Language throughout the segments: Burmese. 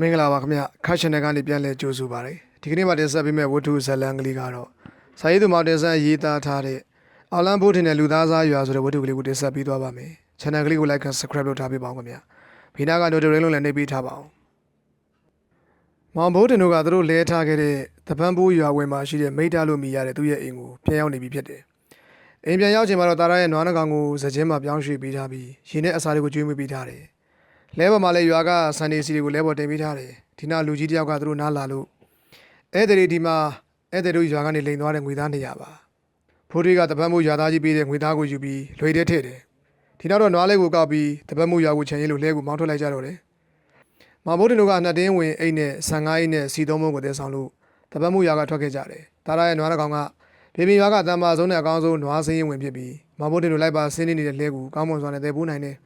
မင်္ဂလာပါခင်ဗျခါရှင်နယ်ကနေပြန်လဲကြိုဆိုပါရစေဒီကနေ့မှတင်ဆက်ပေးမယ့်ဝတ္ထုဇာတ်လမ်းကလေးကတော့စာရေးသူမောင်တင်ဆန်းရေးသားထားတဲ့အော်လန်ဘိုးထင်တဲ့လူသားစားရွာဆိုတဲ့ဝတ္ထုကလေးကိုတင်ဆက်ပေးသွားပါမယ် channel ကလေးကို like and subscribe လုပ်ထားပေးပါဦးခင်ဗျဘေးနားက notification လုံးလည်းနှိပ်ပေးထားပါအောင်မောင်ဘိုးထင်တို့ကသူတို့လဲထားခဲ့တဲ့တပန်းဘိုးရွာဝယ်မှာရှိတဲ့မိသားလို့မိရတဲ့သူ့ရဲ့အိမ်ကိုပြန်ရောက်နေပြီဖြစ်တယ်အိမ်ပြန်ရောက်ချိန်မှာတော့တာရရဲ့နွားနှကောင်ကိုစကြင်းမှာပြောင်းရွှေ့ပေးထားပြီးရှင်နဲ့အစာတွေကိုကျွေးမွေးပေးထားတယ် လဲပေါ်မှာလည်းရွာကဆန်နေစီတွေကိုလဲပေါ်တင်ပေးထားတယ်ဒီနောက်လူကြီးတယောက်ကသူတို့နားလာလို့ဧည့်သည်တွေဒီမှာဧည့်သည်တို့ရွာကနေလိန်သွားတဲ့ငွေသား200ပါဖိုးတွေကတပတ်မှုရွာသားကြီးပေးတဲ့ငွေသားကိုယူပြီးလွေတဲ့ထည့်တယ်ဒီနောက်တော့နွားလေးကိုကောက်ပြီးတပတ်မှုရွာကိုချန်ရေးလို့လဲကိုမောင်းထွက်လိုက်ကြတော့တယ်မဘိုးတင်တို့ကနှစ်တင်းဝင်အိတ်နဲ့ဆန်ငါးအိတ်နဲ့စီသုံးမုံကိုတည်ဆောင်လို့တပတ်မှုရွာကထွက်ခဲ့ကြတယ်တာရရဲ့နွားတစ်ကောင်ကဘေဘီရွာကတန်ပါဆုံးနဲ့အကောင်းဆုံးနွားစင်းရင်ဝင်ဖြစ်ပြီးမဘိုးတင်တို့လိုက်ပါဆင်းနေနေတဲ့လဲကိုကောင်းမွန်စွာနဲ့တည်ပိုးနိုင်တယ်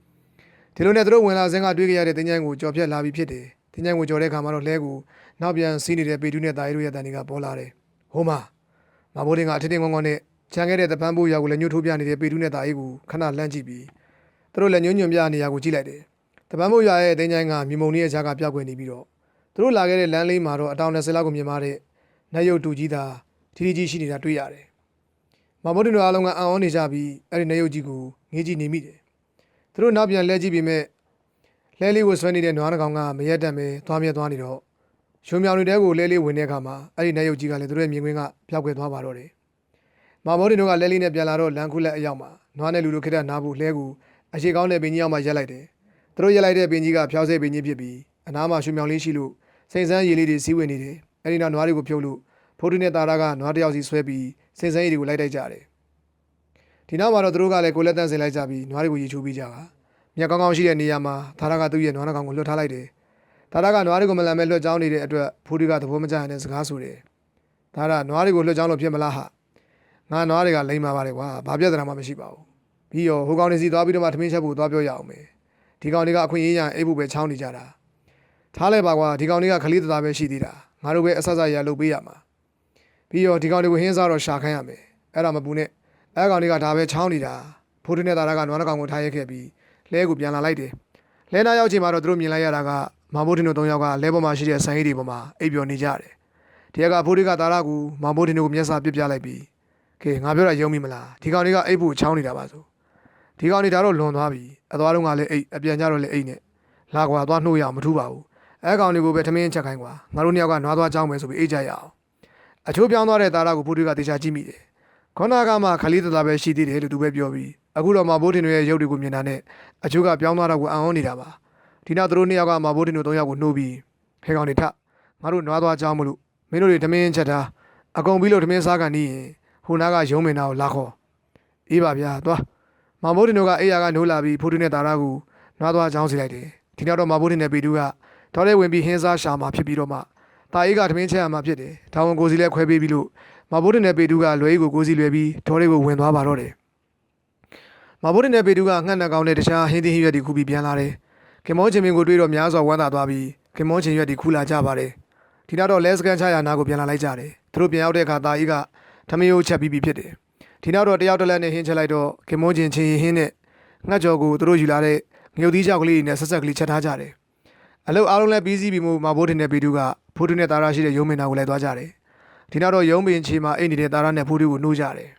ဒီလိုနဲ့သူတို့ဝင်လာစဉ်ကတွေးကြရတဲ့တင်းချိုင်းကိုကြော်ဖြတ်လာပြီးဖြစ်တယ်။တင်းချိုင်းကိုကြော်တဲ့အခါမှာတော့လဲကိုနောက်ပြန်စီးနေတဲ့ပေတူးနဲ့တာရီတို့ရဲ့တန်တွေကပေါ်လာတယ်။ဟိုမှာမဘိုးတင်ကအထစ်တင်ငုံငုံနဲ့ချန်ခဲ့တဲ့တပန်းပိုးရွာကိုလည်းညှို့ထိုးပြနေတဲ့ပေတူးနဲ့တာရီကိုခဏလှမ်းကြည့်ပြီးသူတို့လည်းညွန့်ညွန့်ပြနေရကိုကြည့်လိုက်တယ်။တပန်းပိုးရွာရဲ့တင်းချိုင်းကမြေမုံလေးရဲ့ခြားကပြောက်ကွယ်နေပြီးတော့သူတို့လာခဲ့တဲ့လမ်းလေးမှာတော့အတောင်20လောက်ကိုမြင်မာတဲ့နတ်ရုပ်တူကြီးသာထီထီကြီးရှိနေတာတွေ့ရတယ်။မဘိုးတင်တို့အားလုံးကအံ့ဩနေကြပြီးအဲ့ဒီနတ်ရုပ်ကြီးကိုငေးကြည့်နေမိတယ်။ သူတို့နောက်ပြန်လဲကြည့်ပြီးမဲ့လဲလေးကိုဆွဲနေတဲ့နွားနှကောင်ကမရက်တက်မဲသွားမြဲသွားနေတော့ရုံမြောင်နေတဲ့ကိုလဲလေးဝင်တဲ့အခါမှာအဲ့ဒီနတ်ရုပ်ကြီးကလည်းသူတို့ရဲ့မြင်ကွင်းကပျောက်ကွယ်သွားပါတော့တယ်။မာမောတင်တို့ကလဲလေးနဲ့ပြန်လာတော့လန်ခုလက်အရောက်မှာနွားနဲ့လူတို့ခိတ္တနားဖို့လဲကူအရှိကောင်းတဲ့ပင်ကြီးအောင်မှရက်လိုက်တယ်။သူတို့ရက်လိုက်တဲ့ပင်ကြီးကဖျောက်ဆဲပင်ကြီးဖြစ်ပြီးအနားမှာရွှေမြောင်လေးရှိလို့စိန်စမ်းရည်လေးတွေစီးဝင်နေတယ်။အဲ့ဒီနောက်နွားတွေကိုဖြုတ်လို့ဖိုးတူနဲ့တာရာကနွားတစ်ယောက်စီဆွဲပြီးစိန်စမ်းရည်တွေကိုလိုက်တိုက်ကြတယ်။ ဒီနောက်မှာတော့သူတို့ကလည်းကိုလက်တန်းစင်လိုက်ကြပြီးနွားတွေကိုရေချိုးပြီးကြပါ။မြက်ကောင်းကောင်းရှိတဲ့နေရာမှာသာရကသူ့ရဲ့နွားနှကောင်ကိုလွှတ်ထားလိုက်တယ်။သာရကနွားတွေကိုမလန်မဲ့လွှတ်ကြောင်းနေတဲ့အတွက်ဖိုးဒီကသဘောမကျရင်လည်းစကားဆိုတယ်။သာရနွားတွေကိုလွှတ်ကြောင်းလို့ဖြစ်မလားဟာ။ငါနွားတွေကလိမ့်မာပါတယ်ကွာ။ဘာပြဿနာမှမရှိပါဘူး။ပြီးတော့ဟိုကောင်တွေစီသွားပြီးတော့မှထမင်းချက်ဖို့သွားပြောရအောင်မယ်။ဒီကောင်တွေကအခွင့်အရေးရအိပ်ဖို့ပဲချောင်းနေကြတာ။ထားလိုက်ပါကွာဒီကောင်တွေကခလေးတသားပဲရှိသေးတာ။ငါတို့ပဲအဆက်ဆက်ရလုပ်ပေးရမှာ။ပြီးတော့ဒီကောင်တွေကိုဟင်းစားတော့ရှာခိုင်းရမယ်။အဲ့ဒါမပူနဲ့။ အဲ့ကောင်တွေကဒါပဲချောင်းနေတာ။ဖိုးဒီနဲ့သာရကနွားနှကောင်ကိုထားရက်ခဲ့ပြီးလဲကိုပြန်လာလိုက်တယ်။လဲနာရောက်ချိန်မှာတော့သူတို့မြင်လိုက်ရတာကမဘိုးတင်တို့၃ယောက်ကလဲပေါ်မှာရှိတဲ့ဆိုင်ရည်တွေပေါ်မှာအိပ်ပျော်နေကြတယ်။ဒီကဖိုးဒီကတာရာကူမဘိုးတင်တို့ကိုမျက်စာပစ်ပြလိုက်ပြီးကဲငါပြောတာယုံမိမလားဒီကောင်တွေကအိပ်ဖို့ချောင်းနေတာပါဆိုဒီကောင်တွေဒါတော့လွန်သွားပြီအသွားတော့ကလည်းအိပ်အပြန်ကြတော့လည်းအိပ်နဲ့လာကွာသွားနှိုးရအောင်မထူးပါဘူးအဲကောင်တွေကိုပဲထမင်းချက်ခိုင်းကွာငါတို့နှစ်ယောက်ကနွားသွားကြောင်းမယ်ဆိုပြီးအိပ်ကြရအောင်အချိုးပြောင်းသွားတဲ့တာရာကိုဖိုးဒီကတေချာကြည့်မိတယ် ခေါနာကမှခလေးတသားပဲရှိသေးတယ်လို့သူပဲပြောပြီးအခုတော့မဘိုးတင်တို့ရဲ့ရုပ်တွေကိုမြင်တာနဲ့အချိုးကပြောင်းသွားတော့ကိုအံ့ဩနေတာပါဒီနောက်သူတို့နှစ်ယောက်ကမဘိုးတင်တို့သုံးယောက်ကိုနှိုးပြီးခဲကောင်တွေထငါတို့နွားသွားကြောင်းမလို့မင်းတို့တွေထမင်းချက်တာအကုန်ပြီးလို့ထမင်းစားကန်နေရင်ဟိုနာကရုံးမင်တာကိုလာခေါ်အေးပါဗျာသွားမဘိုးတင်တို့ကအေးရကနိုးလာပြီးဖိုးတင်နဲ့တာရာကိုနွားသွားကြောင်းစီလိုက်တယ်ဒီနောက်တော့မဘိုးတင်နဲ့ပေတူကတော်တဲ့ဝင်ပြီးဟင်းစားရှာမှာဖြစ်ပြီးတော့မှတာအေးကထမင်းချက်ရမှာဖြစ်တယ်ဒါဝန်ကိုစီလည်းခွဲပေးပြီးလို့ မဘိုးတင်နဲ့ပေတူကလွဲကိုကိုစီလွယ်ပြီးဒေါ်လေးကိုဝင်သွားပါတော့တယ်။မဘိုးတင်နဲ့ပေတူကငှက်နှက်ကောင်းတဲ့တခြားဟင်းသီးဟင်းရွက်တွေခုပြီးပြန်လာတယ်။ခင်မောချင်းမင်းကိုတွေ့တော့များစွာဝမ်းသာသွားပြီးခင်မောချင်းရွက်တွေခူလာကြပါတယ်။ဒီနောက်တော့လဲစကန်ချရာနာကိုပြန်လာလိုက်ကြတယ်။သူတို့ပြန်ရောက်တဲ့အခါတာကြီးကထမင်းကိုချက်ပြီးပြီဖြစ်တယ်။ဒီနောက်တော့တယောက်တစ်လက်နဲ့ဟင်းချက်လိုက်တော့ခင်မောချင်းချင်းဟင်းနဲ့ငှက်ကြော်ကိုသူတို့ယူလာတဲ့ငရုတ်သီးကြောက်ကလေးတွေနဲ့ဆက်ဆက်ကလေးချက်ထားကြတယ်။အလုပ်အားလုံးလည်းပြီးစီးပြီးမှမဘိုးတင်နဲ့ပေတူကဖိုးတူနဲ့တာရာရှိတဲ့ရုံးမင်နာကိုလည်းသွားကြတယ်။ ဒီနောက်တော့ရုံးပင်ချီမှာအိတ်နေတဲ့တာရနဲ့ဖိုးတွေကိုနှိုးကြတယ်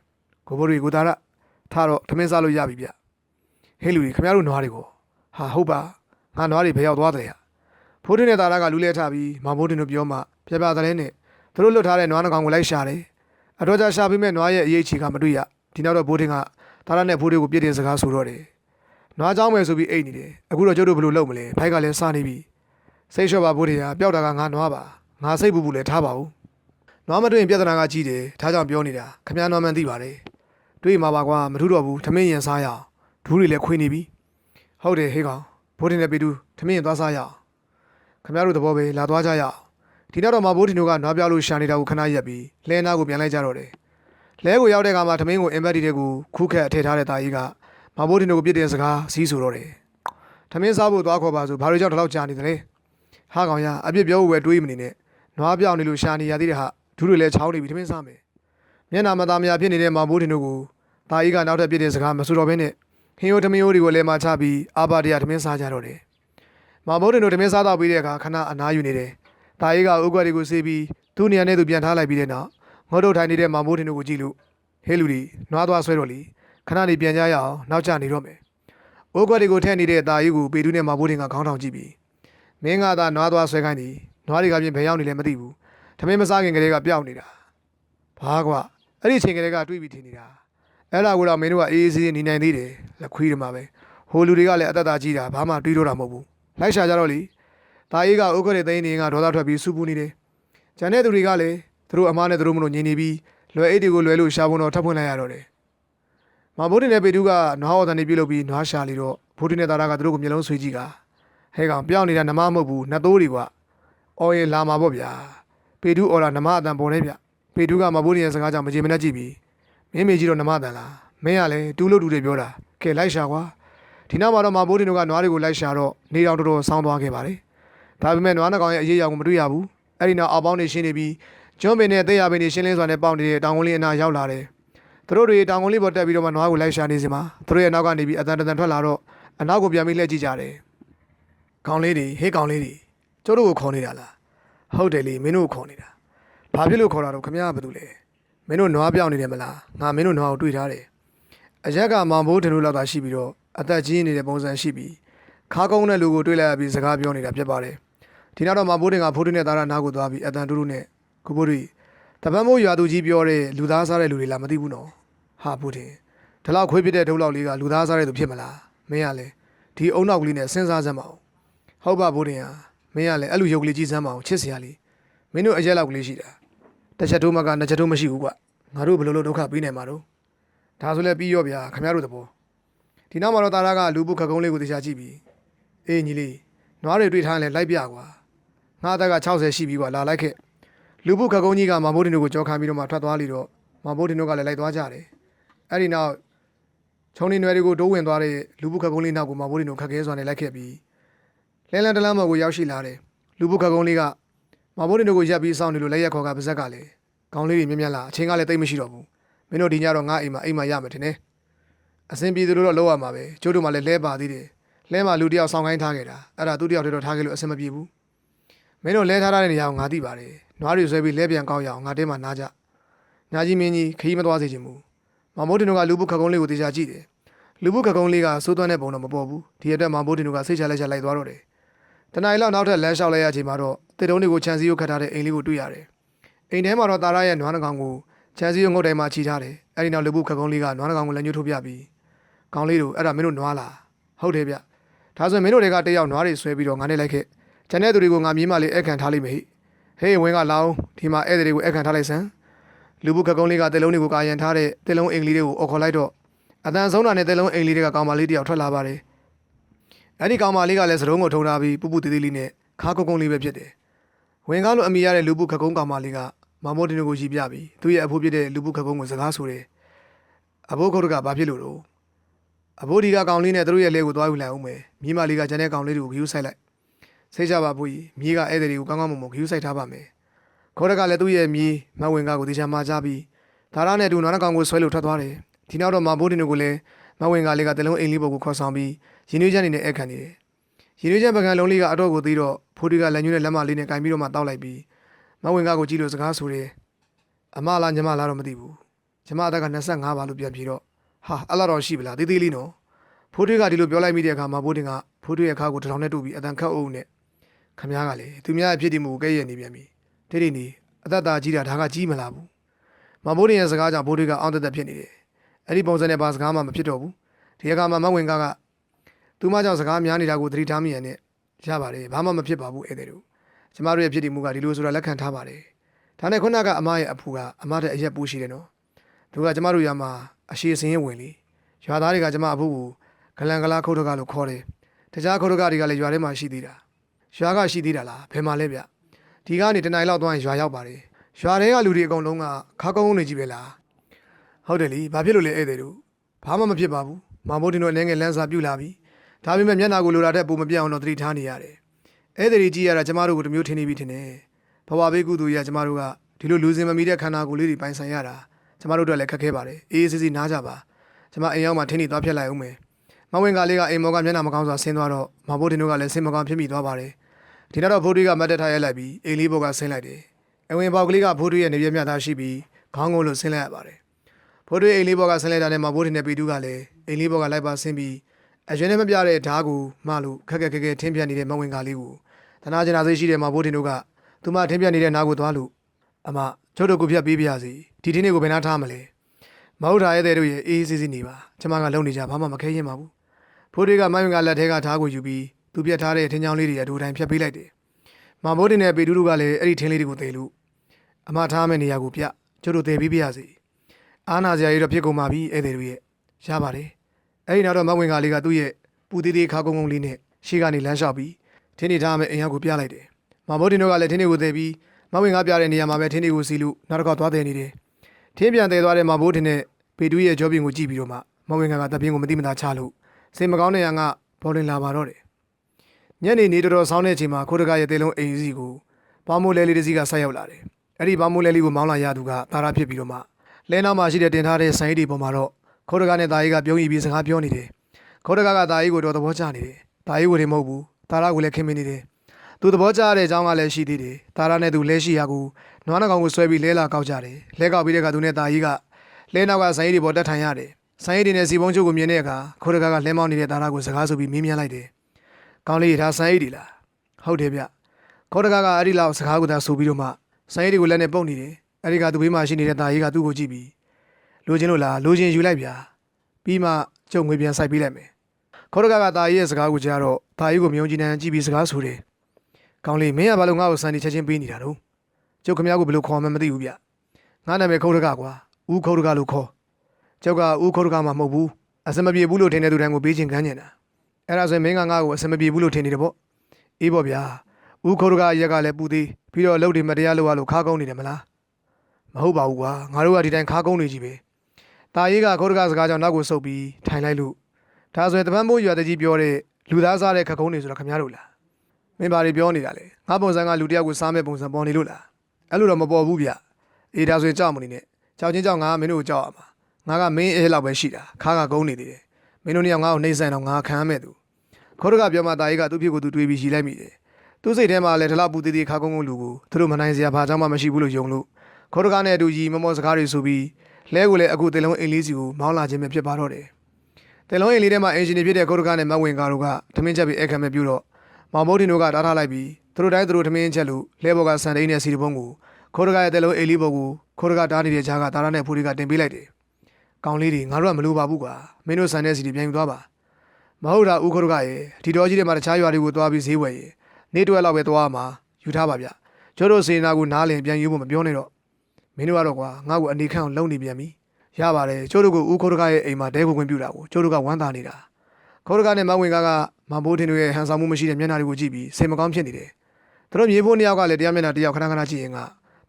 ကိုဘိုးတွေကိုတာရထားတော့ထမင်းစားလို့ရပြီဗျဟေးလူတွေခင်ဗျားတို့နွားတွေကိုဟာဟုတ်ပါငါနွားတွေဘယ်ရောက်သွားတယ်ဖိုးတင်နဲ့တာရကလူလဲထားပြီးမဘိုးတင်တို့ပြောမှပြပြတဲ့နဲ့သူတို့လွတ်ထားတဲ့နွားနှကောင်ကိုလိုက်ရှာတယ်အတော်ကြာရှာပြီးမဲ့နွားရဲ့အရေးချီကမတွေ့ရဒီနောက်တော့ဘိုးတင်ကတာရနဲ့ဖိုးတွေကိုပြည့်တင်စကားဆိုတော့တယ်နွားเจ้าမယ်ဆိုပြီးအိတ်နေတယ်အခုတော့ကျုပ်တို့ဘယ်လိုလုပ်မလဲဖိုက်ကလည်းစားနေပြီစိတ်လျှော့ပါဘိုးတွေကပျောက်တာကငါနွားပါငါစိတ်ပူပူလည်းထားပါဘူး နွားမတွေ့ရင်ပြဿနာကကြီးတယ်ဒါကြောင့်ပြောနေတာခမည်းနွားမှန်သိပါတယ်တွေ့မှာပါကွာမထူးတော့ဘူးထမင်းရင်စားရအောင်ဒူးတွေလည်းခွေးနေပြီဟုတ်တယ်ဟေးကောင်ဘိုးတင်နဲ့ပေတူထမင်းရင်သွားစားရအောင်ခမည်းတို့သဘောပဲလာသွားကြရအောင်ဒီနောက်တော့မဘိုးတင်တို့ကနွားပြလို့ရှာနေတာကိုခဏရက်ပြီးလဲနာကိုပြန်လိုက်ကြတော့တယ်လဲကိုရောက်တဲ့အခါမှာထမင်းကိုအင်ဘက်တီတဲ့ကိုခုခက်ထည့်ထားတဲ့တာကြီးကမဘိုးတင်တို့ကိုပြစ်တင်စကားစီးဆိုတော့တယ်ထမင်းစားဖို့သွားခေါ်ပါဆိုဘာလို့ကြောင့်ဒီလောက်ကြာနေတယ်လဲဟာကောင်ရအပြစ်ပြောဖို့ပဲတွေးမနေနဲ့နွားပြောင်းနေလို့ရှာနေရသေးတယ်ဟာ ဒူးတွေလည်းချောင်းနေပြီထမင်းစားမယ်မျက်နာမသားများဖြစ်နေတဲ့မောင်ဘိုးတင်တို့ကိုတာကြီးကနောက်ထပ်ပြစ်တဲ့စကားမဆိုတော့ဘဲနဲ့ဟင်းရိုးထမင်းရိုးတွေကိုလည်းမချပြီးအာပါတရထမင်းစားကြတော့တယ်မာမိုးတင်တို့ဓမင်းစားတော့ပြီးတဲ့အခါခဏအနားယူနေတယ်တာအေးကဥကွက်တွေကိုဆေးပြီးသူ့နေရာနဲ့သူပြန်ထားလိုက်ပြီးတဲ့နောက်ငေါတို့ထိုင်နေတဲ့မာမိုးတင်တို့ကိုကြည့်လို့ဟေးလူဒီနွားသွားဆွဲတော့လीခဏနေပြန်ကြရအောင်နောက်ကျနေတော့မယ်ဥကွက်တွေကိုထည့်နေတဲ့တာအေးကိုပေတူးနဲ့မာမိုးတင်ကခေါင်းထောင်ကြည့်ပြီးမင်းကသာနွားသွားဆွဲခိုင်းသည်နွားတွေကပြင်ဘယ်ရောက်နေလဲမသိဘူး ဓမင်းမစားခင်ကလေးကပျောက်နေတာဘာကွာအဲ့ဒီအချိန်ကလေးကတွေးပြီးထင်နေတာအဲ့ဒါကိုတော့မင်းတို့ကအေးအေးဆေးဆေးနေနိုင်သေးတယ်လက်ခွေးတွေမှာပဲဟိုလူတွေကလည်းအသက်တာကြီးတာဘာမှတွေးတော့တာမဟုတ်ဘူးလိုက်ရှာကြတော့လी။ဒါအေးကဥက္ကရေသိန်းနေကဒေါသထွက်ပြီးစူပူနေတယ်။ကျန်တဲ့သူတွေကလည်းသူတို့အမားနဲ့သူတို့မလို့ညင်နေပြီးလွယ်အိတ်တွေကိုလွယ်လို့ရှာဖို့တော့ထပ်ဖွင့်လိုက်ရတော့တယ်။မဘိုးတင်နဲ့ပေတူးကနွားဟော်တန်နေပြုတ်လို့ပြီးနွားရှာလီတော့ဘိုးတင်နဲ့တာရာကသူတို့ကိုမျက်လုံးဆွေးကြည့်ကဟဲကောင်ပြောင်းနေတာနမမဟုတ်ဘူးနှစ်သိုးတွေကွာ။အော်ရေလာမှာပေါ့ဗျာ။ ပေတူးအော်လာနမအတန်ပေါ်နေဗျ။ပေတူးကမဘိုးတင်ရဲ့စကားကြောင့်မကြေမနက်ကြည့်ပြီးမင်းမေကြီးတော့နမအတန်လား။မင်းကလည်းတူးလို့တူတွေပြောတာ။ကဲလိုက်ရှာကွာ။ဒီနောက်မှာတော့မဘိုးတင်တို့ကနွားတွေကိုလိုက်ရှာတော့နေတော်တော်တော်ဆောင်းသွားခဲ့ပါတယ်။ဒါပေမဲ့နွားနှကောင်ရဲ့အရေးအယောင်ကိုမတွေ့ရဘူးအဲ့ဒီနောက်အောက်ပေါင်းနေရှင်းနေပြီးကျွန်းပင်နဲ့သေးရပင်နေရှင်းလင်းစွာနဲ့ပေါက်နေတဲ့တောင်ကုန်းလေးအနားရောက်လာတယ်သူတို့တွေတောင်ကုန်းလေးပေါ်တက်ပြီးတော့မှနွားကိုလိုက်ရှာနေစမှာသူတို့ရဲ့နောက်ကနေပြီးအတန်တန်ထွက်လာတော့အနောက်ကိုပြန်ပြီးလှည့်ကြည့်ကြတယ်ကောင်လေးတွေဟေးကောင်လေးတွေကျိုးတို့ကိုခေါ်နေတာလား ဟုတ်တယ်လေမင်းတို့ကိုခေါ်နေတာဘာဖြစ်လို့ခေါ်တာတော့ခမရဘာလို့လဲမင်းတို့နွားပြောင်းနေတယ်မလားငါမင်းတို့နွားကိုတွေ့ထားတယ်အရက်ကမောင်ဘိုးတင်လို့လောက်တာရှိပြီးတော့အသက်ကြီးနေတဲ့ပုံစံရှိပြီးခါကုန်းတဲ့လူကိုတွေ့လိုက်ရပြီးစကားပြောနေတာဖြစ်ပါတယ်ဒီနောက်တော့မဘိုးတင်ကဖိုးတင်နဲ့သားရနာကိုသွားပြီးအတန်တူတူနဲ့ကိုဘိုးတွေတပန်းမိုးရွာသူကြီးပြောတဲ့လူသားစားတဲ့လူတွေလားမသိဘူးနော်ဟာဘိုးတင်ဒီလောက်ခွေးပြတဲ့ဒုလောက်လေးကလူသားစားတဲ့သူဖြစ်မလားမင်းကလည်းဒီအုံနောက်ကလေးနဲ့စဉ်းစားစမ်းမအောင်ဟုတ်ပါဘိုးတင်ဟာ မင်းကလည်းအဲ့လိုရုပ်ကလေးကြီးစမ်းမအောင်ချစ်စရာလေးမင်းတို့အရက်လောက်ကလေးရှိတာတစ်ချက်တိုးမကနှစ်ချက်တိုးမရှိဘူးကွငါတို့ဘယ်လိုလုပ်ဒုက္ခပေးနိုင်မှာတော့ဒါဆိုလည်းပြီးရောဗျာခမရတို့သဘောဒီနောက်မှာတော့သားရကလူပုခကုံးလေးကိုတရားကြည့်ပြီးအေးညီလေးနွားတွေတွေ့ထားရင်လည်းလိုက်ပြကွာငါအသက်က60ရှိပြီကွာလာလိုက်ခဲ့လူပုခကုန်းကြီးကမဘိုးတင်တို့ကိုကြောခံပြီးတော့မှထွက်သွားလိတော့မဘိုးတင်တို့ကလည်းလိုက်သွားကြတယ်အဲ့ဒီနောက်ချုံနေနွယ်တွေကိုတိုးဝင်သွားတဲ့လူပုခကုန်းလေးနောက်ကိုမဘိုးတင်တို့ခက်ခဲစွာနဲ့လိုက်ခဲ့ပြီး လဲလန်းတလန်းမော်ကိုရောက်ရှိလာတယ်လူပုခကုန်းလေးကမဘိုးတင်တို့ကိုရက်ပြီးစောင့်နေလို့လက်ရက်ခေါ်ကပါဇက်ကလည်းကောင်းလေးတွေမြင်မြင်လာအချင်းကလည်းတိတ်မရှိတော့ဘူးမင်းတို့ဒီညတော့ငါအိမ်မှာအိမ်မှာရမယ်ထင်တယ်အစင်ပြည်သူတို့တော့လောက်ရမှာပဲကျိုးတို့မှလည်းလဲပါသေးတယ်လဲမှာလူတယောက်ဆောင်ခိုင်းထားခဲ့တာအဲ့ဒါသူတယောက်တည်းတော့ထားခဲ့လို့အဆင်မပြေဘူးမင်းတို့လဲထားတဲ့နေရာကိုငါသိပါတယ်နွားတွေဆွဲပြီးလဲပြန်ကောက်ရအောင်ငါတဲမှာနားကြညာကြီးမင်းကြီးခရီးမသွားစေချင်ဘူးမမိုးတင်တို့ကလူပုခကုန်းလေးကိုတေချာကြည့်တယ်လူပုခကုန်းလေးကစိုးသွမ်းတဲ့ပုံတော့မပေါ်ဘူးဒီအတွက်မမိုးတင်တို့ကစိတ်ချလက်ချလိုက်သွားတော့တယ် တနင်္လာလောက်နောက်ထပ်လမ်းလျှောက်လိုက်ရချိန်မှာတော့တစ်တုံးတွေကိုခြံစည်းကိုခတ်ထားတဲ့အိမ်လေးကိုတွေ့ရတယ်အိမ်ထဲမှာတော့တာရရဲ့နွားနှကောင်ကိုခြံစည်းကိုငုတ်တိုင်မှာချီထားတယ်အဲဒီနောက်လူပုခကုန်းလေးကနွားနှကောင်ကိုလက်ညှိုးထိုးပြပြီးကောင်းလေးတို့အဲ့ဒါမင်းတို့နွားလားဟုတ်တယ်ဗျဒါဆိုရင်မင်းတို့တွေကတယောက်နွားတွေဆွဲပြီးတော့ငါနဲ့လိုက်ခဲ့ကျန်တဲ့သူတွေကိုငါမြေးမလေးအခန့်ထားလိုက်မယ်ဟေးဝင်းကလာအောင်ဒီမှာဧည့်သည်တွေကိုအခန့်ထားလိုက်စမ်းလူပုခကုန်းလေးကတဲလုံးတွေကိုကာယံထားတဲ့တဲလုံးအိမ်ကလေးတွေကိုអော်ခေါ်လိုက်တော့အတန်ဆုံးတာနဲ့တဲလုံးအိမ်လေးတွေကကောင်မလေးတယောက်ထွက်လာပါတယ် အဲ့ဒီကောင်မလေးကလည်းစတုံးကိုထုံထားပြီးပူပူသေးသေးလေးနဲ့ခါကုန်းကုန်းလေးပဲဖြစ်တယ်ဝင်ကားလို့အမိရတဲ့လူပုခကုန်းကောင်မလေးကမမောတင်တို့ကိုကြည့်ပြပြီးသူ့ရဲ့အဖိုးဖြစ်တဲ့လူပုခကုန်းကိုစကားဆိုတယ်အဘိုးခုတ်ကဘာဖြစ်လို့တော့အဘိုးဒီကကောင်လေးနဲ့သူတို့ရဲ့လဲကိုသွားယူလိုက်အောင်မယ်မြေးမလေးကကျန်တဲ့ကောင်လေးတွေကိုဂယူးဆိုင်လိုက်စိတ်ချပါဘူးကြီးမြေးကဧည့်သည်တွေကိုကောင်းကောင်းမွန်မွန်ဂယူးဆိုင်ထားပါမယ်ခေါ်ရကလည်းသူ့ရဲ့မြေးမဝင်ကကိုတေချာမှာကြပြီးဒါရနဲ့တူနွားနှကောင်ကိုဆွဲလို့ထွက်သွားတယ်ဒီနောက်တော့မဘိုးတင်တို့ကိုလည်းမဝင်ကလေးကတလုံးအိမ်လေးပေါ်ကိုခေါ်ဆောင်ပြီး ရင်းနှီးချမ်းနေနဲ့အခန့်နေတယ်ရင်းနှီးချမ်းပကံလုံးလေးကအတော့ကိုသေးတော့ဖိုးတီကလက်ညှိုးနဲ့လက်မလေးနဲ့ကင်ပြီးတော့မှတောက်လိုက်ပြီးမဝင်ကကိုကြည့်လို့စကားဆိုတယ်အမလားညီမလားတော့မသိဘူးညီမအသက်က25ပါလို့ပြန်ပြေတော့ဟာအဲ့လောက်တော့ရှိပလားသေးသေးလေးနော်ဖိုးတီကဒီလိုပြောလိုက်မိတဲ့အခါမှာဘိုးတင်ကဖိုးတီရဲ့ခါကိုတစ်ထောင်နဲ့တူပြီးအတန်ခတ်အုပ်နဲ့ခမ ्या ကလေသူများအဖြစ်တည်မှုကိုကဲ့ရဲ့နေပြန်ပြီတိတိနေအသက်တာကြီးတာဒါကကြီးမလားဘူးမဘိုးရင်ရဲ့စကားကြောင့်ဘိုးတွေကအောင်းတက်တက်ဖြစ်နေတယ်အဲ့ဒီပုံစံနဲ့ဘာစကားမှမဖြစ်တော့ဘူးဒီအခါမှာမဝင်ကက သူမကြောင့်စကားများနေတာကိုသတိထားမိရနဲ့ရပါတယ်ဘာမှမဖြစ်ပါဘူးဧည့်သည်တို့ကျမတို့ရဲ့ဖြစ်တည်မှုကဒီလိုဆိုတာလက်ခံထားပါတယ်ဒါနဲ့ခုနကအမရဲ့အဖူကအမတဲ့အရက်ပူရှိတယ်နော်သူကကျမတို့ရမှာအရှိစင်းရင်ဝင်လေရွာသားတွေကကျမအဖူကိုဂလန်ဂလာခုတ်တကလို့ခေါ်တယ်တခြားခုတ်တကတွေကလည်းရွာထဲမှာရှိသေးတာရွာကရှိသေးတာလားဘယ်မှာလဲဗျဒီကနေတနိုင်လောက်သွားရင်ရွာရောက်ပါတယ်ရွာတွေကလူတွေအကုန်လုံးကခါကုန်းကုန်းနေကြီးပဲလားဟုတ်တယ်လीဘာဖြစ်လို့လဲဧည့်သည်တို့ဘာမှမဖြစ်ပါဘူးမောင်ဘိုးတင်တို့အနေငယ်လမ်းစာပြုတ်လာပြီ ဒါပေမဲ့မျက်နှာကိုလိုလာတဲ့ပုံမပြတ်အောင်တော့သတိထားနေရတယ်ဧည့်သည်ကြီးရတာကျမတို့ကိုတမျိုးထင်နေပြီထင်တယ်ဘဝဘေးကုသူရကျမတို့ကဒီလိုလူစင်မမီတဲ့ခန္ဓာကိုယ်လေးတွေပိုင်ဆိုင်ရတာကျမတို့တို့လည်းခက်ခဲပါတယ်အေးအေးဆေးဆေးနားကြပါကျမအိမ်ရောက်မှထင်းနေသွားဖြတ်လိုက်အောင်မယ်မဝင်ကလေးကအိမ်မောကမျက်နှာမကောင်းစွာဆင်းသွားတော့မဘိုးတင်တို့ကလည်းဆင်းမကောင်းဖြစ်မိသွားပါတယ်ဒီနောက်တော့ဘိုးတွေကမတ်တက်ထားရိုက်လိုက်ပြီးအိမ်လေးဘောကဆင်းလိုက်တယ်အဝင်ပေါက်ကလေးကဘိုးတွေရဲ့နေပြမြတ်သားရှိပြီးခေါင်းကုန်းလို့ဆင်းလိုက်ရပါတယ်ဘိုးတွေအိမ်လေးဘောကဆင်းလိုက်တာနဲ့မဘိုးတင်နဲ့ပီတူးကလည်းအိမ်လေးဘောကလိုက်ပါဆင်းပြီး အရွယ်နဲ့မပြတဲ့ဓားကိုမှလို့ခက်ခက်ခဲခဲထင်းပြနေတဲ့မဝင်ကလေးကိုတနာကျင်နာစိတ်ရှိတဲ့မဘိုးတင်တို့ကသူမထင်းပြနေတဲ့နားကိုသွားလို့အမကျုပ်တို့ကိုပြတ်ပေးပြရစီဒီထင်းလေးကိုဘယ်နှထားမလဲမဟုတ်တာရဲ့တဲ့တို့ရဲ့အေးအေးဆေးဆေးနေပါကျမကလုံနေကြဘာမှမခဲရင်ပါဘူးဖိုးတွေကမိုင်းဝင်ကလက်ထဲကဓားကိုယူပြီးသူပြတ်ထားတဲ့ထင်းချောင်းလေးတွေအတူတိုင်းဖြတ်ပေးလိုက်တယ်။မောင်မိုးတင်နဲ့ပေတူးတို့ကလည်းအဲ့ဒီထင်းလေးတွေကိုသေလို့အမထားမယ့်နေရာကိုပြကျတို့သေပြီးပြရစီ။အာနာစရာကြီးတော့ဖြစ်ကုန်ပါပြီဧည့်သည်တို့ရဲ့ရပါတယ်။ အဲ့ဒီနောက်တော့မဝင်ကလေးကသူ့ရဲ့ပူသေးသေးခါကုန်းကုန်းလေးနဲ့ရှေ့ကနေလမ်းလျှောက်ပြီးထင်းနေထားမယ့်အိမ်ရောက်ကိုပြလိုက်တယ်။မောင်မိုးတင်တို့ကလည်းထင်းတွေကိုသေပြီးမဝင်ကပြတဲ့နေရာမှာပဲထင်းတွေကိုစီလို့နောက်တစ်ခါသွားတယ်နေတယ်။ထင်းပြန်သေးသွားတဲ့မောင်မိုးတင်နဲ့ပေတူးရဲ့ကြောပြင်ကိုကြည့်ပြီးတော့မှမဝင်ကကတပြင်းကိုမတိမတာချလို့စိတ်မကောင်းတဲ့ရန်ကပေါ်လင်လာပါတော့တယ်။ညနေနေတော်တော်ဆောင်းတဲ့အချိန်မှာခိုးတကရဲ့တေလုံးအိမ်စီကိုပေါမိုးလဲလေးတစ်စီးကဆက်ရောက်လာတယ်။အဲ့ဒီပေါမိုးလဲလေးကိုမောင်းလာရသူကသာရဖြစ်ပြီးတော့မှလဲနောက်မှာရှိတဲ့တင်ထားတဲ့ဆိုင်ဒီပေါ်မှာတော့ ခိုးတကနဲ့တာကြီးကပြုံးရည်ပြီးစကားပြောနေတယ်။ခိုးတကကတာကြီးကိုတော့သဘောကျနေတယ်။တာကြီးကိုလည်းမဟုတ်ဘူး။သာရကိုလည်းခင်မင်းနေတယ်။သူသဘောကျတဲ့အကြောင်းကလည်းရှိသေးတယ်။သာရနဲ့သူလဲရှိရကူနွားနှကောင်ကိုဆွဲပြီးလဲလာကောက်ကြတယ်။လဲကောက်ပြီးတဲ့အခါသူနဲ့တာကြီးကလဲနောက်ကဆိုင်ဒီပေါ်တက်ထိုင်ရတယ်။ဆိုင်ရည်တင်တဲ့စီပုံးချုပ်ကိုမြင်တဲ့အခါခိုးတကားကလှမ်းမောင်းနေတဲ့သားသားကိုစကားဆိုပြီးမေးမြန်းလိုက်တယ်။ကောင်းလေးဒါဆိုင်ရည်ဒီလား။ဟုတ်တယ်ဗျ။ခိုးတကားကအဲ့ဒီလောက်စကားကိုသာဆိုပြီးတော့မှဆိုင်ရည်ကိုလက်နဲ့ပုတ်နေတယ်။အဲ့ဒီကသူ့ဘေးမှာရှိနေတဲ့သားကြီးကသူ့ကိုကြည့်ပြီး လိုချင်လို့လားလိုချင်ယူလိုက်ဗျာ။ပြီးမှကျုံငွေပြန်စိုက်ပေးလိုက်မယ်။ခိုးတကားကသားကြီးရဲ့စကားကိုကြားတော့သားကြီးကိုမြုံကြည့်နေကြည့်ပြီးစကားဆိုတယ်။ကောင်းလေးမင်းကဘာလို့ငါ့ကိုစံနေချက်ချင်းပေးနေတာတော့။ကျုပ်ခမရကိုဘယ်လိုခေါ်မှမသိဘူးဗျ။ငါနာမည်ခိုးတကားကွာ။ဦးခိုးတကားလို့ခေါ်။ကျောက်ကဦးခေါ်တကမှမဟုတ်ဘူးအစမပြေဘူးလို့ထင်တဲ့သူတိုင်းကိုပေးချင်ကမ်းနေတာအဲ့ဒါဆိုရင်မင်းကငါ့ကိုအစမပြေဘူးလို့ထင်နေတယ်ပေါ့အေးပေါ့ဗျာဦးခေါ်တကရက်ကလည်းပူသေးပြီးတော့အလုပ်တွေမတရားလုပ်ရလို့ခါကုန်းနေတယ်မလားမဟုတ်ပါဘူးကွာငါတို့ကဒီတိုင်းခါကုန်းနေကြီးပဲ တာရေးကခေါ်တကစကားကြောင့်နောက်ကိုဆုပ်ပြီးထိုင်လိုက်လို့ဒါဆိုရင်တပန်းမိုးရွာတကြီးပြောတဲ့လူသားစားတဲ့ခက်ကုန်းနေဆိုတော့ခင်ဗျားတို့လားမင်းဘာတွေပြောနေတာလဲငါပုံစံကလူတစ်ယောက်ကိုစားမဲ့ပုံစံပေါ်နေလို့လားအဲ့လိုတော့မပေါ်ဘူးဗျအေးဒါဆိုရင်ကြောက်မနေနဲ့ကြောက်ချင်းကြောက်ငါမင်းတို့ကိုကြောက်ရမှာငါကမင်းအဲလောက်ပဲရှိတာခါကကုန်းနေသေးတယ်မင်းတို့နှစ်ယောက်ငါ့ကိုနှိမ့်ဆိုင်တော့ငါခံရမဲ့သူခေါ်တကပြောမှတာကြီးကသူ့ဖြစ်ကိုသူတွေးပြီးရှိလိုက်မိတယ်သူ့စိတ်ထဲမှာလည်းဒီလောက်ပူသေးသေးခါကုန်းကုန်းလူကိုသူတို့မနိုင်စရာဘာကြောင့်မှမရှိဘူးလို့ယုံလို့ခေါ်တကနဲ့အတူကြီးမမောစကားတွေဆိုပြီး လဲကိုလည်းအခုတေလုံးအိမ်လေးစီကိုမောင်းလာခြင်းပဲဖြစ်ပါတော့တယ်တေလုံးအိမ်လေးထဲမှာအင်ဂျင်နီဖြစ်တဲ့ခေါ်တကနဲ့မဝင်ကာတို့ကထမင်းချက်ပြီးအခမ်းမဲ့ပြုတော့မောင်မိုးတင်တို့ကတားထားလိုက်ပြီးသူတို့တိုင်းသူတို့ထမင်းချက်လို့လဲဘော်ကစန်တိန်နဲ့စီတပုံးကိုခေါ်တကရဲ့တေလုံးအိမ်လေးဘော်ကိုခေါ်တကတားနေတဲ့ဂျာကတားရနဲ့ဖူတွေကတင်ပေးလိုက်တယ်ကောင်းလေးတွေငါတို့ကမလိုပါဘူးကွာမင်းတို့ဆန်တဲ့စီတွေပြန်ယူသွားပါမဟုတ်တာဦးခရုကရေဒီတော်ကြီးတွေမှာတခြားရွာတွေကိုသွားပြီးဈေးဝယ်ရေနေတွဲလောက်ပဲသွားမှာယူထားပါဗျကျတို့စေနာကိုနားလည်ပြန်ယူဖို့မပြောနဲ့တော့မ င်းတို့ကတော့ကွာငါ့ကိုအနေခံအောင်လုံနေပြန်ပြီရပါတယ်ကျတို့ကဦးခရုကရဲ့အိမ်မှာတဲကိုခွင့်ပြုတာကိုကျတို့ကဝမ်းသာနေတာခရုကနဲ့မဝင်ကကမဘိုးထင်တို့ရဲ့ဟန်ဆောင်မှုမရှိတဲ့မျက်နှာတွေကိုကြည့်ပြီးစိတ်မကောင်းဖြစ်နေတယ်သူတို့မြေဖို့နှစ်ယောက်ကလည်းတရားမျက်နှာတစ်ယောက်ခဏခဏကြည့်ရင်က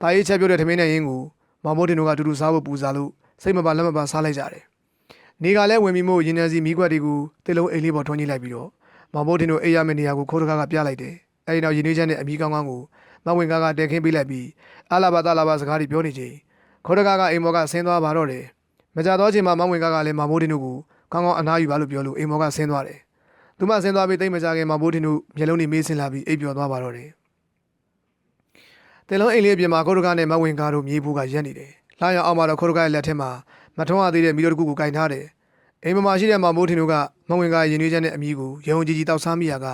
တာရေးချက်ပြုတ်တဲ့ထမင်းနဲ့ရင်းကိုမဘိုးထင်တို့ကအတူတူစားဖို့ပူစားလို့စိတ်မပါလက်မပါစားလိုက်ကြတယ်။နေကလည်းဝင်ပြီးမို့ရင်နံစီမိကွက်တွေကိုတေလုံးအိမ်လေးပေါ်ထွန်းကြီးလိုက်ပြီးတော့မောင်ဘိုးတင်တို့အိမ်ရမယ့်နေရာကိုခိုးတကားကပြလိုက်တယ်။အဲဒီနောက်ရင်နှွေးချမ်းနဲ့အမီကောင်းကောင်းကို မဝင်ကားကတဲခင်းပေးလိုက်ပြီးအလာဘာတလာဘာစကားတွေပြောနေချိန်ခိုးတကားကအိမ်မော်ကဆင်းသွားပါတော့တယ်။မကြတော့ချိန်မှာမောင်ဝင်ကားကလည်းမောင်ဘိုးတင်တို့ကိုကောင်းကောင်းအနားယူပါလို့ပြောလို့အိမ်မော်ကဆင်းသွားတယ်။သူမဆင်းသွားပြီးတိတ်မကြခင်မောင်ဘိုးတင်တို့မျက်လုံးတွေမေးဆင်းလာပြီးအိပ်ပျော်သွားပါတော့တယ်။တေလုံးအိမ်လေးအပြင်မှာခိုးတကားနဲ့မဝင်ကားတို့မြေဘူးကရက်နေတယ်။လာရောက်အောင်မှာတော့ခိုးတကားရဲ့လက်ထက်မှာမထွန်းရသေးတဲ့မီးတော်တစ်ခုကိုကင်ထားတယ်။အိမ်မမရှိတဲ့မောင်မိုးထင်တို့ကမဝင်ကရင်နှွေးချက်နဲ့အမီးကိုရုံကြီးကြီးတောက်စားမိရက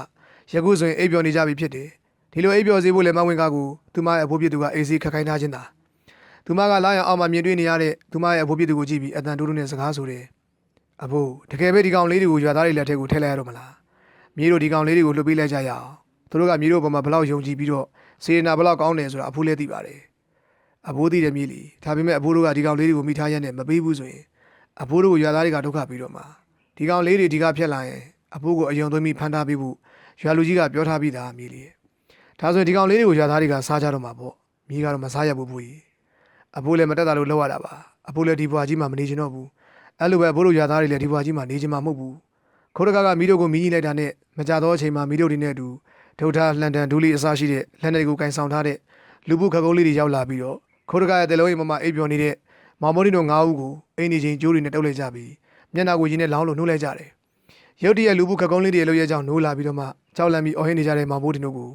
ယခုဆိုရင်အိပ်ပျော်နေကြပြီဖြစ်တယ်။ ဒီလိုအိပ်ပျော်စေဖို့လည်းမဝင်ကကိုသူမရဲ့အဖိုးပြစ်သူကအေးစီခက်ခိုင်းထားခြင်းသာ။သူမကလာရအောင်မှမြင်တွေ့နေရတဲ့သူမရဲ့အဖိုးပြစ်သူကိုကြည့်ပြီးအတန်တိုးတိုးနဲ့စကားဆိုတယ်။အဖိုးတကယ်ပဲဒီကောင်လေးတွေကိုရွာသားတွေလက်ထက်ကိုထည့်လိုက်ရတော့မလား။မြေတို့ဒီကောင်လေးတွေကိုလှုပ်ပေးလိုက်ကြရအောင်။သူတို့ကမြေတို့ပေါ်မှာဘလောက်ယုံကြည်ပြီးတော့စေနာဘလောက်ကောင်းတယ်ဆိုတာအဖိုးလည်းသိပါတယ်။အဘိုးသိတယ်မြေလီဒါပေမဲ့အဘိုးတို့ကဒီကောင်လေးတွေကိုမိထားရက်နဲ့မပေးဘူးဆိုရင်အဘိုးတို့ကိုရွာသားတွေကဒုက္ခပြီးတော့မှာဒီကောင်လေးတွေဒီကဖြက်လာရင်အဘိုးကိုအယုံသွင်းပြီးဖမ်းထားပေးဖို့ရွာလူကြီးကပြောထားပြီးသားမြေလီ ဒါဆိုရင်ဒီကောင်လေးတွေကိုရွာသားတွေကစားကြတော့မှာပေါ့မြေကတော့မစားရဘူးဘူးကြီးအဘိုးလည်းမတက်တာလို့လောက်ရတာပါအဘိုးလည်းဒီဘွားကြီးမှမနေချင်တော့ဘူးအဲ့လိုပဲအဘိုးတို့ရွာသားတွေလည်းဒီဘွားကြီးမှနေချင်မှာမဟုတ်ဘူးခိုးတကကမီးတို့ကိုမီးကြီးလိုက်တာနဲ့မကြတော့အချိန်မှာမီးတို့တွေနဲ့အတူဒုတ်ထားလှန်တန်ဒူးလီအစားရှိတဲ့လက်နေကိုကင်ဆောင်ထားတဲ့လူပုခကုန်းလေးတွေရောက်လာပြီးတော့ခိုးတကားရဲ့တလုံးအိမ်မမအိပ်ပျော်နေတဲ့မောင်မိုးဒီတို့၅ဦးကိုအိမ်နေချင်းကျိုးတွေနဲ့တုပ်လိုက်ကြပြီးမျက်နှာကိုရင်းနဲ့လောင်းလို့နှုတ်လိုက်ကြတယ်ရုတ်တရက်လူပုခက်ကုန်းလေးတွေလို့ရဲကြောင်နိုးလာပြီးတော့မှကြောက်လန့်ပြီးအော်ဟင်းနေကြတဲ့မောင်မိုးတင်တို့ကို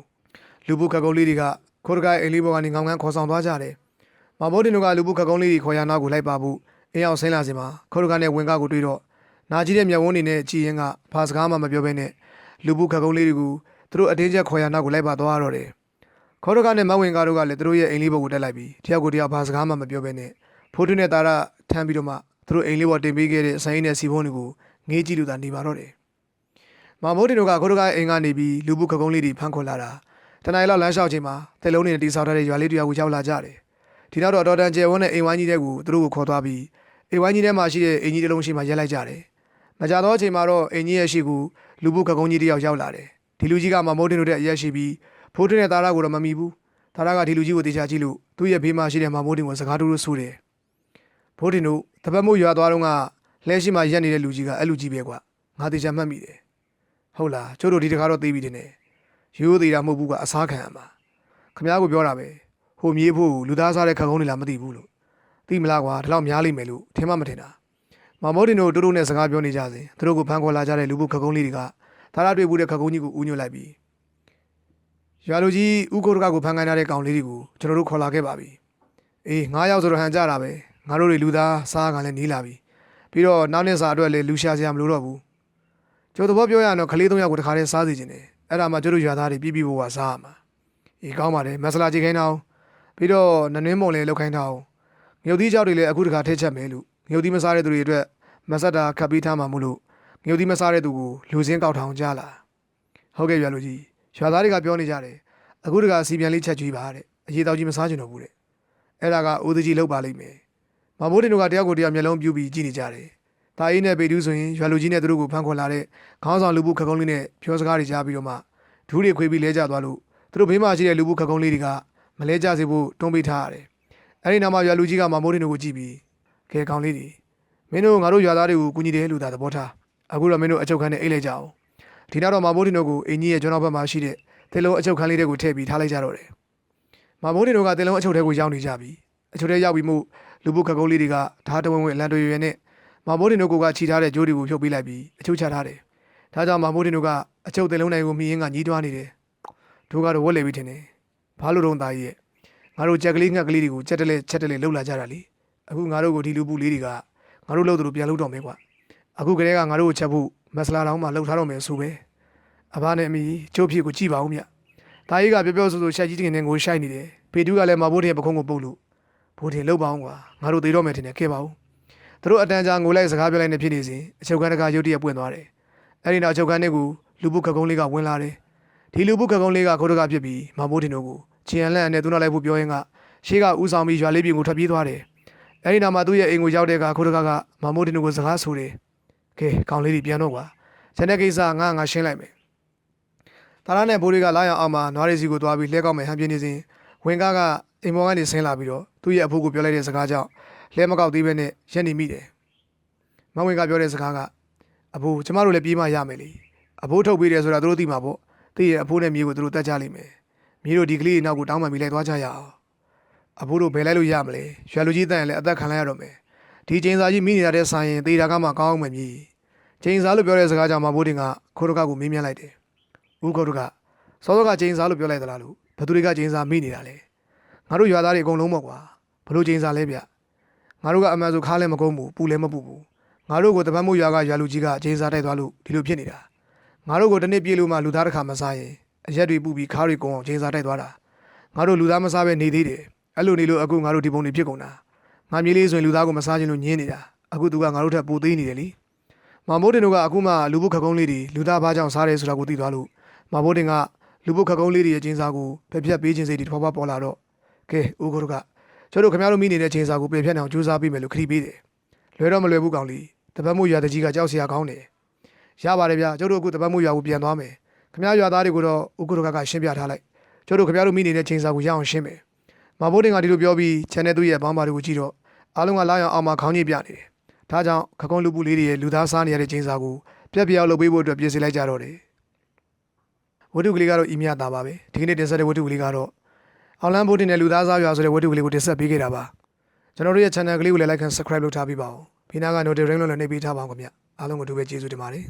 လူပုခက်ကုန်းလေးတွေကခိုးတကအိမ်လေးပေါ်ကနေငောင်ငန်းခေါ်ဆောင်သွားကြတယ်မောင်မိုးတင်တို့ကလူပုခက်ကုန်းလေးတွေခေါ်ရနောက်ကိုလိုက်ပါဖို့အင်းအောင်ဆင်းလာစင်မှာခိုးတကနဲ့ဝင်ကားကိုတွေ့တော့နာကြီးတဲ့မျက်ဝန်းတွေနဲ့ကြည်ရင်ကဘာစကားမှမပြောဘဲနဲ့လူပုခက်ကုန်းလေးတွေကိုသူတို့အတင်းကျပ်ခေါ်ရနောက်ကိုလိုက်ပါသွားတော့တယ်ခေါ်တကနဲ့မဝင်ကားတို့ကလည်းသူတို့ရဲ့အိမ်လေးပေါ်ကိုတက်လိုက်ပြီးတယောက်ကိုတယောက်ဘာစကားမှမပြောဘဲနဲ့ဖိုးထွန်းနဲ့တာရထမ်းပြီးတော့မှသူတို့အိမ်လေးပေါ်တင်ပေးခဲ့တဲ့အဆိုင်နဲ့စီဖုံးတွေကိုငေးကြည့်လို့သာနေပါတော့တယ်မမိုးတင်တို့ကခိုးတကအိမ်ကနေပြီးလူပုခကုံးလေးတွေဖမ်းခေါ်လာတာ တနင်္လာလောက်လမ်းလျှောက်ချိန်မှာတဲလုံးတွေတိဆောက်ထားတဲ့ရွာလေးတစ်ရွာကိုရောက်လာကြတယ်ဒီနောက်တော့ဒေါ်တန်ကျဲဝန်းနဲ့အိမ်ဝိုင်းကြီးတဲ့ကိုသူတို့ကိုခေါ်သွားပြီးအိမ်ဝိုင်းကြီးထဲမှာရှိတဲ့အင်ကြီးတစ်လုံးရှိမှရက်လိုက်ကြတယ်မကြတော့အချိန်မှာတော့အင်ကြီးရဲ့ရှိကူလူပုခကုံးကြီးတစ်ယောက်ရောက်လာတယ်ဒီလူကြီးကမမိုးတင်တို့တဲ့အရက်ရှိပြီးဖိုးထွန်းနဲ့သားရကိုတော့မမီဘူးသားရကဒီလူကြီးကိုတေချာကြည့်လို့သူ့ရဲ့ဘေးမှာရှိတဲ့မမိုးတင်ကိုစကားတူတူဆိုတယ်ဖိုးတင်တို့တပတ်မို့ရွာသွားတော့ကလဲရှိမှရက်နေတဲ့လူကြီးကအဲ့လူကြီးပဲကွာငါတေချာမှတ်မိတယ်ဟုတ်လားကျို့တို့ဒီတခါတော့သိပြီတင်နေ ရိုးသေးတာမဟုတ်ဘူးကအစားခံရမှာခမ ्या ကိုပြောတာပဲဟိုမြေးဖို့လူသားစားတဲ့ခက်ကုန်းတွေလားမသိဘူးလို့သိမလားကွာဒီလောက်များလိမ့်မယ်လို့ထင်မှမထင်တာမမောတင်တို့တို့တို့နဲ့စကားပြောနေကြစဉ်သူတို့ကိုဖမ်းခေါ်လာကြတဲ့လူပုခက်ကုန်းလေးတွေကသာရတွေ့ဘူးတဲ့ခက်ကုန်းကြီးကိုဦးညွှတ်လိုက်ပြီးရွာလူကြီးဥကိုတကကိုဖမ်းခိုင်းထားတဲ့ကောင်လေးတွေကိုကျွန်တော်တို့ခေါ်လာခဲ့ပါပြီအေးငါးယောက်ဆိုတော့ဟန်ကြတာပဲငါတို့တွေလူသားစားကလည်းနီးလာပြီပြီးတော့နောက်နေ့စာအတွက်လည်းလူရှာစရာမလိုတော့ဘူးကျိုးသဘောပြောရရင်တော့ကလေးသုံးယောက်ကိုတခါတည်းစားစီခြင်းတယ် အဲ့ဒါမှကျတို့ရွာသားတွေပြပြဖို့ကစားရမှာအေးကောင်းပါတယ်မဆလာကြည့်ခိုင်းတော့ပြီးတော့နနွင်းမုံလည်းလောက်ခိုင်းတော့ငုတ်သီးကြောက်တွေလည်းအခုတခါထည့်ချက်မယ်လို့ငုတ်သီးမစားတဲ့သူတွေအတွက်မဆက်တာခပ်ပြီးထားမှာမို့လို့ငုတ်သီးမစားတဲ့သူကိုလူစင်းကောက်ထောင်ကြလာဟုတ်ကဲ့ရွာလူကြီးရွာသားတွေကပြောနေကြတယ်အခုတခါစီပြန်လေးချက်ကျွေးပါတဲ့အရေးတော်ကြီးမစားချင်တော့ဘူးတဲ့အဲ့ဒါကဦးသကြီးလောက်ပါလိမ့်မယ်မမိုးတင်တို့ကတယောက်ကိုတယောက်မျက်လုံးပြူပြီးကြည့်နေကြတယ်။ တာအေးနဲ့ပေတူးဆိုရင်ရွာလူကြီးနဲ့သူတို့ကိုဖမ်းခေါ်လာတဲ့ခေါင်းဆောင်လူပုခက်ကုန်းလေးနဲ့ပြောစကားတွေကြားပြီးတော့မှဒူးတွေခွေးပြီးလဲကျသွားလို့သူတို့ဘေးမှာရှိတဲ့လူပုခက်ကုန်းလေးတွေကမလဲကျစေဖို့တွန်းပေးထားရတယ်။အဲဒီနောက်မှာရွာလူကြီးကမမိုးတင်တို့ကိုကြည့်ပြီးခဲကောင်လေးတွေမင်းတို့ငါတို့ရွာသားတွေကိုကူညီတယ်လို့သာသဘောထား။အခုတော့မင်းတို့အချုပ်ခန်းနဲ့အိတ်လိုက်ကြအောင်။ဒီနောက်တော့မမိုးတင်တို့ကိုအင်ကြီးရဲ့ကျွန်းတော်ဘက်မှာရှိတဲ့တေလုံးအချုပ်ခန်းလေးတွေကိုထည့်ပြီးထားလိုက်ကြတော့တယ်။မမိုးတင်တို့ကတေလုံးအချုပ်ထဲကိုရောက်နေကြပြီ။အချုပ်ထဲရောက်ပြီးမှလူပုခက်ကုန်းလေးတွေကဓာတ်တဝင်းဝင်းအလံတွေရွယ်နဲ့ မာမိုးတင်တို့ကခြိထားတဲ့ကြိုးတွေကိုဖြုတ်ပေးလိုက်ပြီးအချုပ်ချထားတယ်။ဒါကြောင့်မာမိုးတင်တို့ကအချုပ်တင်လုံးနိုင်ကိုမြည်ရင်းကညီးတွားနေတယ်။တို့ကတော့ဝက်လေပြီးထင်တယ်။ဘာလို့တော့သားကြီးရဲ့ငါတို့ကြက်ကလေးငှက်ကလေးတွေကိုချက်တလဲချက်တလဲလှုပ်လာကြတာလေ။အခုငါတို့ကိုဒီလူပူလေးတွေကငါတို့လှုပ်သလိုပြန်လှုပ်တော့မယ်ကွာ။အခုကလေးကငါတို့ကိုချက်ဖို့မဆလာတောင်မှလှုပ်ထားတော့မယ်ဆိုပဲ။အဘနဲ့အမိကျိုးဖြစ်ကိုကြည့်ပါဦးမြ။သားကြီးကပြောပြောဆိုဆိုရှက်ကြီးတင်နေကိုရှိုက်နေတယ်။ဖေတူးကလည်းမာမိုးတင်ရဲ့ပခုံးကိုပုတ်လို့ဘိုးတင်လှုပ်ပါအောင်ကွာ။ငါတို့သေးတော့မယ်ထင်တယ်ခဲ့ပါဦး။ သူတို့အတန်းကြာငိုလိုက်စကားပြောလိုက်နေဖြစ်နေစဉ်အချုပ်ခန်းတကာရုတ်တရက်ပွင့်သွားတယ်။အဲဒီနောက်အချုပ်ခန်းထဲကိုလူပုခက်ကုန်းလေးကဝင်လာတယ်။ဒီလူပုခက်ကုန်းလေးကခိုးတကဖြစ်ပြီးမမိုးတင်တို့ကိုချီယန်လန့်နဲ့သူနောက်လိုက်ဖို့ပြောရင်းကရှေးကဦးဆောင်ပြီးရွာလေးပြင်ကိုထွက်ပြေးသွားတယ်။အဲဒီနောက်မှာသူ့ရဲ့အိမ်ကိုရောက်တဲ့အခါခိုးတကကမမိုးတင်တို့ကိုစကားဆိုတယ်။ကဲကောင်လေးတွေပြန်တော့ကွာ။ဇန်တဲ့ကိစ္စငါငါရှင်းလိုက်မယ်။တာရနဲ့ဘိုးတွေကလာရအောင်အောင်မှာနွားရီစီကိုသွားပြီးလှဲကောက်မယ်ဟန်ပြနေစဉ်ဝင်ကားကအိမ်ပေါ်ကနေဆင်းလာပြီးတော့သူ့ရဲ့အဖိုးကိုပြောလိုက်တဲ့စကားကြောင့် လဲမကောက်သေးပဲနဲ့ရက်နေမိတယ်။မဝင်ကပြောတဲ့စကားကအဖိုးကျမတို့လည်းပြေးမှရမယ်လေအဖိုးထုတ်ပေးတယ်ဆိုတာသူတို့သိမှာပေါ့သိရဲ့အဖိုးနဲ့မြေးကိုသူတို့တတ်ကြလိမ့်မယ်မြေးတို့ဒီကလေးနောက်ကိုတောင်းပန်ပြီးလိုက်သွားကြရအောင်အဖိုးတို့ဘယ်လိုက်လို့ရမလဲရွှေလူကြီးတန်ရင်လည်းအသက်ခံလိုက်ရတော့မယ်ဒီချိန်စာကြီးမိနေတာတဲ့ဆိုင်ရင်သေတာကမှကောင်းအောင်မယ်မြေးချိန်စာလို့ပြောတဲ့စကားကြောင့်မဘိုးတင်ကခိုးတကကိုမေးမြန်းလိုက်တယ်ဦးခိုးတကစောစောကချိန်စာလို့ပြောလိုက်သလားလို့ဘသူတွေကချိန်စာမိနေတာလဲငါတို့ရွာသားတွေအကုန်လုံးပေါ့ကွာဘလို့ချိန်စာလဲဗျ ငါတို့ကအမှန်ဆိုခါးလည်းမကုန်းဘူးပူလည်းမပူဘူးငါတို့ကိုတပတ်မှုရွာကရွာလူကြီးကအချင်းစားတိုက်သွားလို့ဒီလိုဖြစ်နေတာငါတို့ကိုတစ်နေ့ပြေးလို့မှလူသားတစ်ခါမစားရင်အရက်တွေပူပြီးခါးတွေကုန်းအောင်ချင်းစားတိုက်သွားတာငါတို့လူသားမစားပဲနေသေးတယ်အဲ့လိုနေလို့အခုငါတို့ဒီပုံတွေဖြစ်ကုန်တာငါမြေးလေးဆိုရင်လူသားကိုမစားခြင်းလို့ညင်းနေတာအခုသူကငါတို့ထက်ပိုသေးနေတယ်လीမမိုးတင်တို့ကအခုမှလူပုခက်ကုန်းလေးတွေလူသားဘာကြောင့်စားတယ်ဆိုတာကိုသိသွားလို့မမိုးတင်ကလူပုခက်ကုန်းလေးတွေရဲ့ချင်းစားကိုဖက်ဖြက်ပေးခြင်းစိတ်တွေတစ်ဖွာဖွာပေါ်လာတော့ကဲဦးကိုတို့က ကျတို့ခင်ဗျားတို့မိနေတဲ့ချင်းစားကိုပြင်ဖြတ်အောင်ကြိုးစားပေးမယ်လို့ခရီးပေးတယ်လွယ်တော့မလွယ်ဘူးကောင်လေးတပတ်မှုရွာတကြီးကကြောက်စရာကောင်းတယ်ရပါတယ်ဗျာကျတို့အခုတပတ်မှုရွာကိုပြန်သွားမယ်ခမရရွာသားတွေကိုတော့ဥက္ကုရကကရှင်းပြထားလိုက်ကျတို့ခမရတို့မိနေတဲ့ချိန်စာကိုရအောင်ရှင်းမယ်မဘိုးတင်ကဒီလိုပြောပြီး channel သူ့ရဲ့ဘောင်းပါတွေကိုကြည့်တော့အားလုံးကလာရောက်အောင်မှခေါင်းကြီးပြနေတယ်ဒါကြောင့်ခကုံးလူပူလေးတွေရဲ့လူသားစားနေရတဲ့ချိန်စာကိုပြက်ပြက်အောင်လုပ်ပေးဖို့အတွက်ပြင်ဆင်လိုက်ကြတော့တယ်ဝတ္ထုကလေးကတော့အီးမြတာပါပဲဒီကနေ့တင်ဆက်တဲ့ဝတ္ထုကလေးကတော့ အောင်လန်းဘိုးတင်တဲ့လူသားစားရွာဆိုတဲ့ဝတ္ထုကလေးကိုတင်ဆက်ပေးခဲ့တာပါကျွန်တော်တို့ရဲ့ channel ကလေးကိုလည်း like and subscribe လုပ်ထားပေးပါဦးဖိနာက notification လို့လည်းနှိပ်ပေးထားပါအောင်ခင်ဗျအားလုံးကိုအထူးပဲကျေးဇူးတင်ပါတယ်